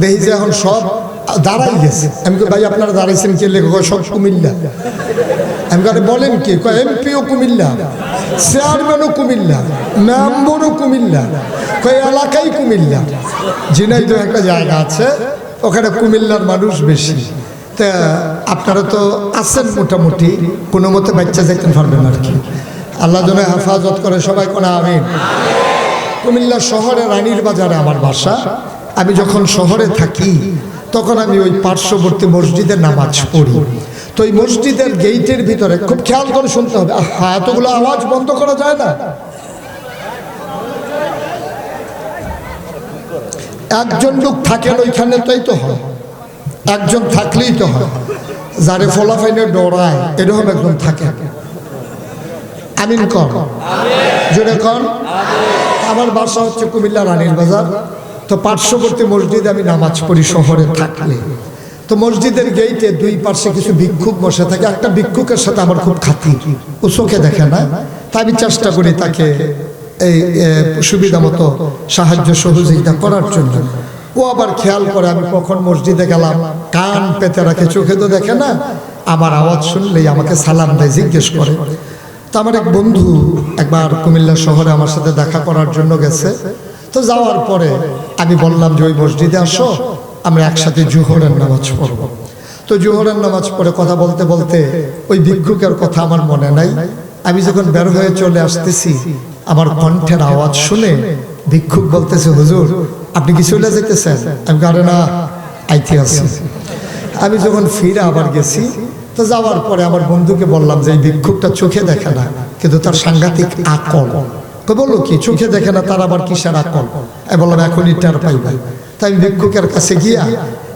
দেখি যে এখন সব দাঁড়াই গেছে। আমি কই, ভাই আপনারা দাঁড়াইছেন কে? লেখক সব কুমিল্লা। আমি কারে বলেন কি? এমপিও কুমিল্লা চেয়ারম্যানও কুমিল্লা মেম্বরও কুমিল্লা কয় এলাকাই কুমিল্লা। ঝিনাইদহ একটা জায়গা আছে ওখানে কুমিল্লার মানুষ বেশি। তা আপনারা তো আছেন মোটামুটি কোনো মতে বাচ্চা যাইতে পারবেন আর কি। আল্লাহ যেন হেফাজত করে সবাই কোনো আমিন। কুমিল্লা শহরে রানীর বাজারে আমার বাসা। আমি যখন শহরে থাকি তখন আমি ওই পার্শ্ববর্তী মসজিদে নামাজ পড়ি। তো এই মসজিদের গেইটের ভিতরে খুব খেয়াল করে শুনতে হবে আহা, এতগুলো আওয়াজ বন্ধ করা যায় না? একজন লোক থাকেন ওইখানে তাই তো হয়। একজন থাকলেই তো হয়। যারে ফলাফাইনে ডরায় এরকম একজন থাকে। আমিন কর। জোরে কর। আমার বাসা হচ্ছে কুমিল্লা রানীর বাজার। তো পার্শ্ববর্তী মসজিদে আমি নামাজ পড়ি শহরে থাকলে। তো মসজিদের গেইটে দুই পাশে কিছু ভিক্ষুক বসে থাকে। একটা ভিক্ষুকের সাথে আমার খুব খাতির ও চোখে দেখে না। তা আমি চেষ্টা করি তাকে এই সুবিধা মতো সাহায্য সহযোগিতা করার জন্য। ও আবার খেয়াল করে আমি কখন মসজিদে গেলাম। কান পেতে রাখে, চোখে তো দেখে না। আমার আওয়াজ শুনলেই আমাকে সালাম দেয়, জিজ্ঞেস করে। তো আমার এক বন্ধু একবার কুমিল্লা শহরে আমার সাথে দেখা করার জন্য গেছে। তো যাওয়ার পরে আমি বললাম যে ওই মসজিদে আসো, আমরা একসাথে জুহরের নামাজ পড়ব। তো জুহরের নামাজ পড়ে কথা বলতে বলতে ওই ভিক্ষুকের কথা আমার মনে নাই। আমি যখন বের হয়ে চলে আসতেছি, আমার কণ্ঠের আওয়াজ শুনে ভিক্ষুক বলতেছে, হুজুর, আপনি কি চলে যেতেছেন? আমি কারে না, আইতে আছি। আমি যখন ফিরে আবার গেছি, তো যাওয়ার পরে আমার বন্ধুকে বললাম যে, এই ভিক্ষুকটা চোখে দেখে না, কিন্তু তার সাংঘাতিক আকল। তো বলল কি, চোখে দেখে না, তার আবার কিসের আকল? আমি বললাম এখনই টের পাইবা। তাই আমি ভিক্ষুকের কাছে গিয়া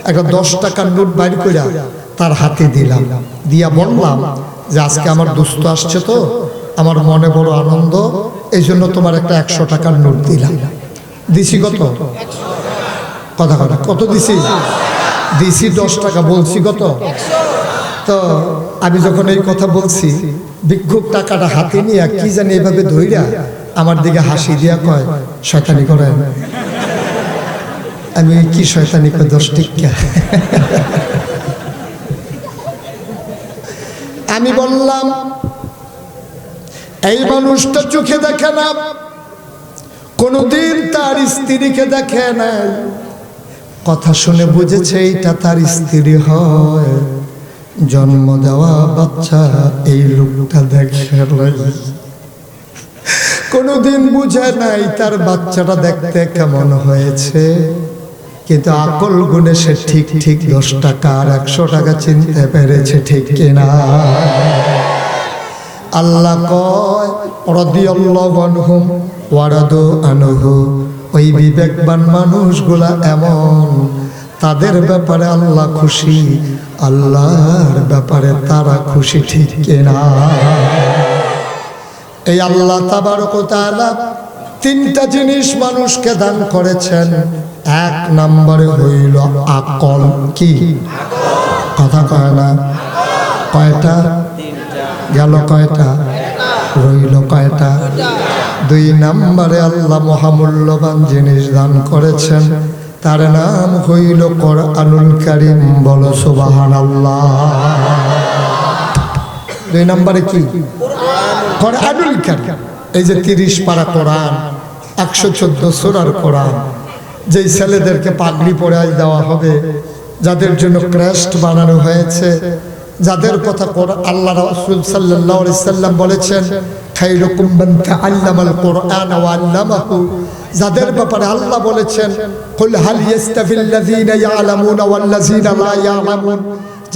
একটা দশ টাকার নোট বাইর কইরা তার হাতে দিলাম। দিয়া বললাম যে, আজকে আমার দুস্থ আসছে তো, আমার মনে বড় আনন্দ এই জন্য তোমার একটা একশো টাকার নোট দিলাম। দিছি কত? কথা কথা কত দিছি? দিছি দশ টাকা, বলছি কত? তো আমি যখন এই কথা বলছি, ভিক্ষুক টাকাটা হাতে নিয়ে কি জানি এভাবে ধইরা আমার দিকে হাসি দিয়া কয় শয়তানি করে আমি কি শয়তানি কয় দশ টিকা আমি বললাম এই মানুষটা চোখে দেখে না কোনোদিন তার স্ত্রীকে দেখে নাই। কথা শুনে বুঝেছে এইটা তার স্ত্রী হয়। জন্ম দেওয়া বাচ্চা এই লোকটা দেখে। কোনোদিন বুঝে নাই তার বাচ্চাটা দেখতে কেমন হয়েছে। কিন্তু আকল গুণে সে ঠিক ঠিক দশ টাকা আর একশো টাকা চিনতে পেরেছে ঠিক কিনা। আল্লাহ কয়, রাদিয়াল্লাহু আনহুম ওয়ারাদু আনহু। ওই বিবেকবান মানুষগুলা এমন, তাদের ব্যাপারে আল্লাহ খুশি, আল্লাহর ব্যাপারে তারা খুশি ঠিক কিনা। এই আল্লাহ তিনটা জিনিস মানুষকে দান করেছেন। এক নম্বরে হইল আকল। কি? কথা কয় না? কয়টা? গেল কয়টা? রইল কয়টা? দুই নম্বরে আল্লাহ মহামূল্যবান জিনিস দান করেছেন। তার নাম হইল কোরআনুল কারীম। বলো সুবাহান দুই নম্বরে কি? কোরআনুল কারীম। এই যে তিরিশ পারা কোরআন, একশো চোদ্দ সোরার কোরআন, যেই ছেলেদেরকে পাগড়ি পরে দেওয়া হবে, যাদের জন্য ক্রেস্ট বানানো হয়েছে, যাদের কথা আল্লাহ রাসূল আলাইহি সাল্লাম বলেছেন যাদের ব্যাপারে আল্লাহ বলেছেন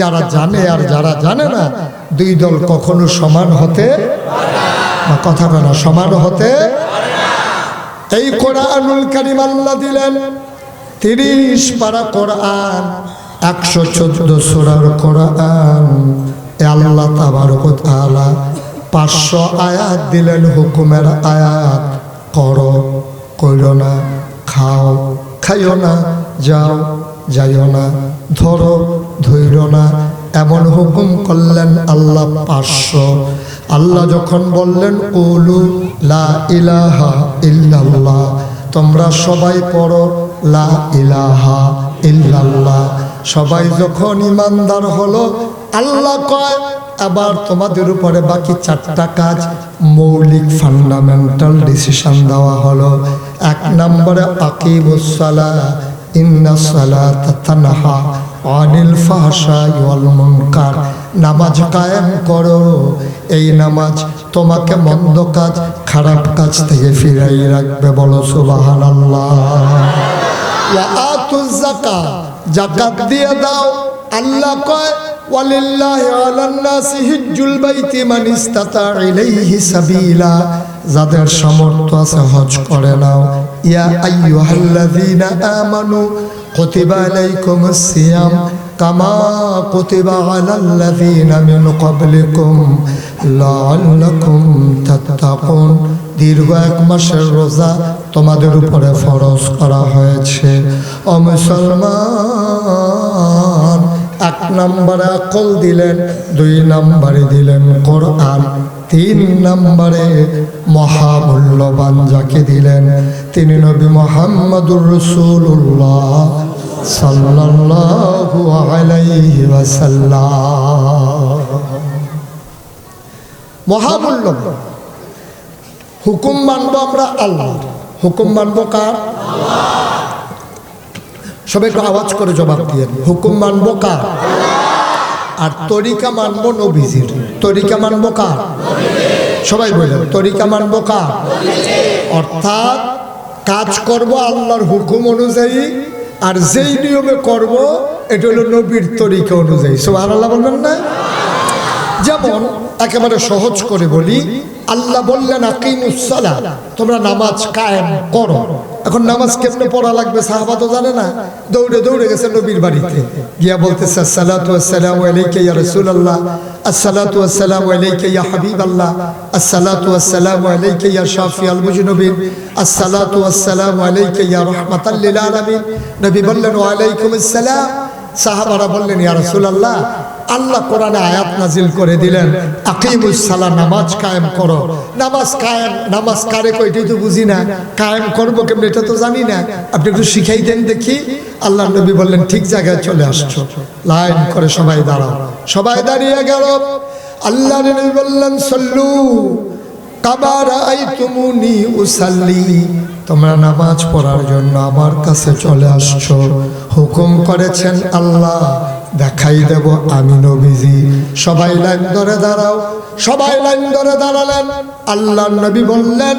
যারা জানে আর যারা জানে না, দুই দল কখনো সমান হতে না। কথা বলা সমান হতে এই কোরআনুল কারিম আল্লাহ দিলেন তিরিশ পারা কোরআন, একশো চোদ্দ সোরার কোরআন। আল্লাহ তাবারক তাআলা পাঁচশো আয়াত দিলেন, হুকুমের আয়াত, করো, কইরো না, খাও, খাইও না, যাও, যাইও না, ধরো ধৈর না, এমন হুকুম করলেন আল্লাহ পাঁচশো আল্লাহ যখন বললেন উলু লা ইলাহা তোমরা সবাই পড়ো, লা ইলাহা ইল্লাল্লাহ সবাই যখন ইমানদার হলো, আল্লাহ কয়, আবার তোমাদের উপরে বাকি চারটা কাজ মৌলিক ফান্ডামেন্টাল ডিসিশন দেওয়া হলো। এক নম্বরে আকিবুসালা ইন্না সালাতা আনিল ফাহশাই ওয়াল মুনকার। নামাজ কায়েম করো। এই নামাজ তোমাকে মন্দ কাজ, খারাপ কাজ থেকে ফিরাই রাখবে বলো আতুজ যাকাত যাকাত দিয়ে দাও। আল্লাহ কয় যাদের সামর্থ্য আছে হজ করে নাও। ইয়া আইয়ুহাল্লাযীনা আমানু কুতিবা الصيام সিয়াম কামা على الذين من قبلكم لعلكم تتقون. দীর্ঘ এক মাসের রোজা তোমাদের উপরে ফরজ করা হয়েছে। ও মুসলমান নম্বরে আকল দিলেন, দুই নম্বরে দিলেন কোরআন, তিন নম্বরে মহামূল্যবান যাকে দিলেন, তিনি নবী মোহাম্মদুর রসুল্লাহ সাল্লাল্লাহু হুকুম মানবো আমরা আল্লাহ হুকুম মানবো কার? সবাই একটু আওয়াজ করে জবাব দিয়ে হুকুম মানবো কার? আর তরিকা মানবো নবীজির। তরিকা মানবো কার? সবাই বললেন তরিকা মানবো কার? অর্থাৎ কাজ করব আল্লাহর হুকুম অনুযায়ী, আর যেই নিয়মে করব, এটা হলো নবীর তরিকা অনুযায়ী। সব আল্লাহ বলবেন না? যেমন একেবারে সহজ করে বলি, আল্লাহ বললেন আকিমুসালা তোমরা নামাজ কায়েম করো। এখন নামাজ কেমনে পড়া লাগবে সাহাবা তো জানে না। দৌড়ে দৌড়ে গেছে নবীর বাড়িতে। গিয়া বলতেছে, আসসালাতু আসসালামু আলাইকা ইয়া রাসূলুল্লাহ। আসসালাতু আসসালামু আলাইকা ইয়া হাবিবাল্লাহ। আসসালাতু আসসালামু আলাইকা নবী বললেন আলাইকুম আসসালাম। সাহাবারা বললেন, ইয়া রাসূলুল্লাহ। আল্লাহ কোরআনে আয়াত নাজিল করে দিলেন, আকিমুস সালা নামাজ কায়েম করো। নামাজ কায়েম, নামাজ কারে কইটাই তো বুঝি না। কায়েম করব কেমন, এটা তো জানি না। আপনি একটু শিখাই দেন দেখি। আল্লাহ নবী বললেন, ঠিক জায়গায় চলে আসছো। লাইন করে সবাই দাঁড়াও। সবাই দাঁড়িয়ে গেল। আল্লাহ নবী বললেন, সল্লু তোমরা নামাজ পড়ার জন্য আমার কাছে চলে আসছো। হুকুম করেছেন আল্লাহ। দেখাই দেব আমি নবীজি। সবাই লাইন ধরে দাঁড়াও, সবাই লাইন ধরে দাঁড়ালেন। আল্লাহ নবী বললেন,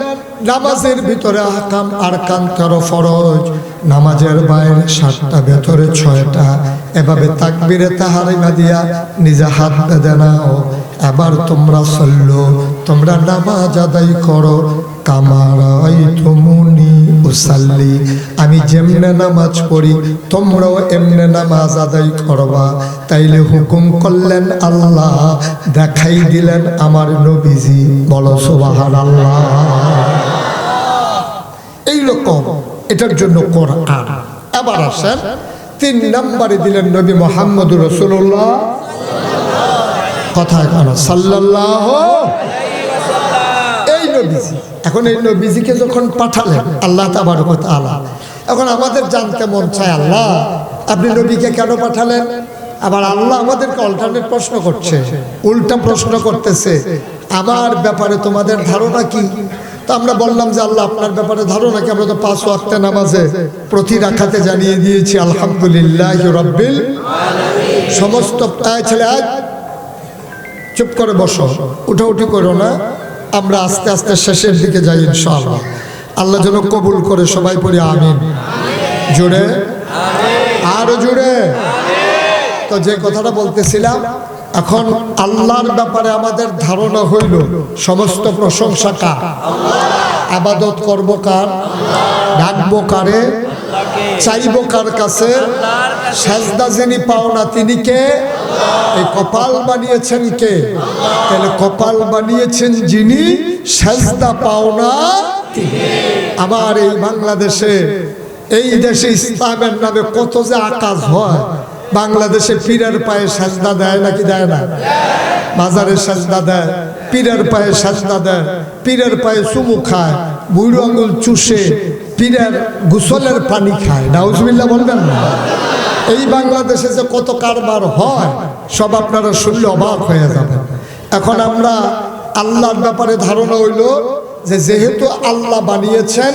নামাজের ভিতরে আকাম আর কান তেরো ফরজ। নামাজের বাইরে সাতটা, ভেতরে ছয়টা। এভাবে তাকবিরে তাহারিমা দিয়া নিজে হাত বেঁধে নাও। এবার তোমরা চলল তোমরা নামাজ আদায় করো। কামারাই তুমুনি উসাল্লি। আমি যেমনে নামাজ পড়ি, তোমরাও এমনে নামাজ আদায় করবা। তাইলে হুকুম করলেন আল্লাহ, দেখাই দিলেন আমার নবীজি। বলো সুবাহান আল্লাহ এইরকম, এটার জন্য কোরআন। এবার আসেন, তিন নম্বরে দিলেন নবী মোহাম্মদ রসুল্লাহ কথা কেন নবীজি এখন এই নবীজিকে যখন পাঠালেন, আল্লাহ তাবারক আল্লাহ এখন আমাদের জানতে মন চায় আল্লাহ, আপনি নবীকে কেন পাঠালেন? আবার আল্লাহ আমাদেরকে অল্টারনেট প্রশ্ন করছে, উল্টা প্রশ্ন করতেছে, আমার ব্যাপারে তোমাদের ধারণা কি? তো আমরা বললাম যে আল্লাহ, আপনার ব্যাপারে ধারণা কি? আমরা তো পাঁচ ওয়াক্তে নামাজে প্রতি রাখাতে জানিয়ে দিয়েছি, আলহামদুলিল্লাহ রব্বিল সমস্ত ছেলে চুপ করে বসো, উঠাউঠি করো না। আমরা আস্তে আস্তে শেষের দিকে যাই ইনশাআল্লাহ। আল্লাহ যেন কবুল করে সবাই পড়ি, আমিন। জুড়ে আরও জুড়ে তো যে কথাটা বলতেছিলাম, এখন আল্লাহর ব্যাপারে আমাদের ধারণা হইল, সমস্ত প্রশংসা কার? আবাদত করব কার? ডাকবো কারে? চাইব কার কাছে সাজদা যিনি পাও না তিনি কে? এই কপাল বানিয়েছেন কে? তাহলে কপাল বানিয়েছেন যিনি, সাজদা পাও না আমার এই বাংলাদেশে, এই দেশে ইসলামের নামে কত যে আকাশ হয়, বাংলাদেশে পীরের পায়ে সাজদা দেয় নাকি দেয় না? মাজারের সাজদা দেয়, পীরের পায়ে সাজদা দেয়, পীরের পায়ে চুমু খায়, বুড়ো আঙুল চুষে পীরের গোসলের পানি খায়। নাউজবিল্লা বলবেন না। এই বাংলাদেশে যে কত কারবার হয়, সব আপনারা শুনলে অবাক হয়ে যাবেন। এখন আমরা আল্লাহর ব্যাপারে ধারণা হইল যে যেহেতু আল্লাহ বানিয়েছেন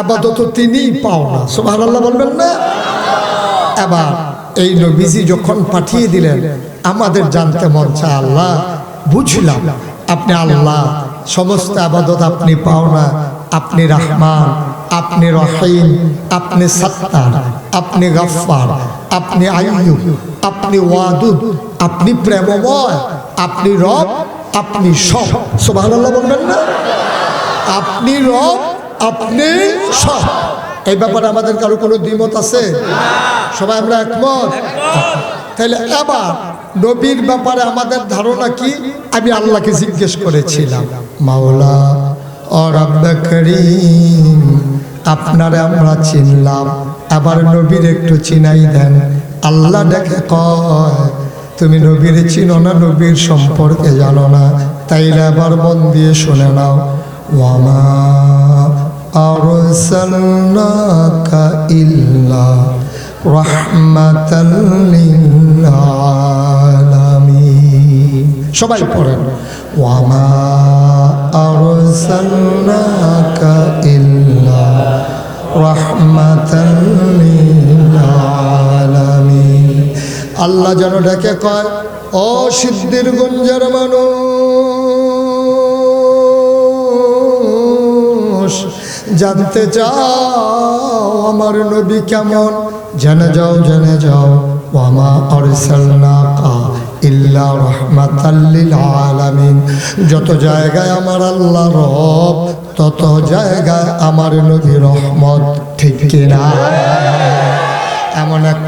আপাতত তিনিই পাও না। সুবাহ আল্লাহ বলবেন না? এবার এই নবীজি যখন পাঠিয়ে দিলেন, আমাদের জানতে মন চায় আল্লাহ, বুঝলাম আপনি আল্লাহ, সমস্ত আবাদত আপনি পাও না, আপনি রহমান আপনি রহিম, আপনি সত্তার, আপনি গফ্ফার, আপনি আয়ু আপনি ওয়াদুদ, আপনি প্রেমময়, আপনি রব, আপনি সব। সুবহানাল্লাহ বলবেন না? আপনি রব, আপনি সব। এই ব্যাপারে আমাদের কারও কোনো দ্বিমত আছে? সবাই আমরা একমত? তাহলে এবার নবীর ব্যাপারে আমাদের ধারণা কি? আমি আল্লাহকে জিজ্ঞেস করেছিলাম। মাওলা ও রব্বে করিম, আপনারে আমরা চিনলাম। আবার নবীর একটু চিনাই দেন। আল্লাহ ডেকে কয়, তুমি নবীর চিনো না, নবীর সম্পর্কে জানো না। তাইলে আবার মন দিয়ে শুনে নাও। ওয়ামা ইল্লা রাহমাতাল সবাই পড়েন। ওয়ামা আরসালনাকা ইল্লা রাহমাতাল লিল আল্লাহ যেন ডেকে কয়, ও সিদ্ধির গুঞ্জার মানুষ, জানতে চাও আমার নবী কেমন? জেনে যাও জেনে যাও ওয়ামা অরসালনাকা ইল্লা রহমাতাল্লিল আলামিন। যত জায়গায় আমার আল্লাহ রব, তত জায়গায় আমার নবী রহমত, ঠিক কিনা? এমন এক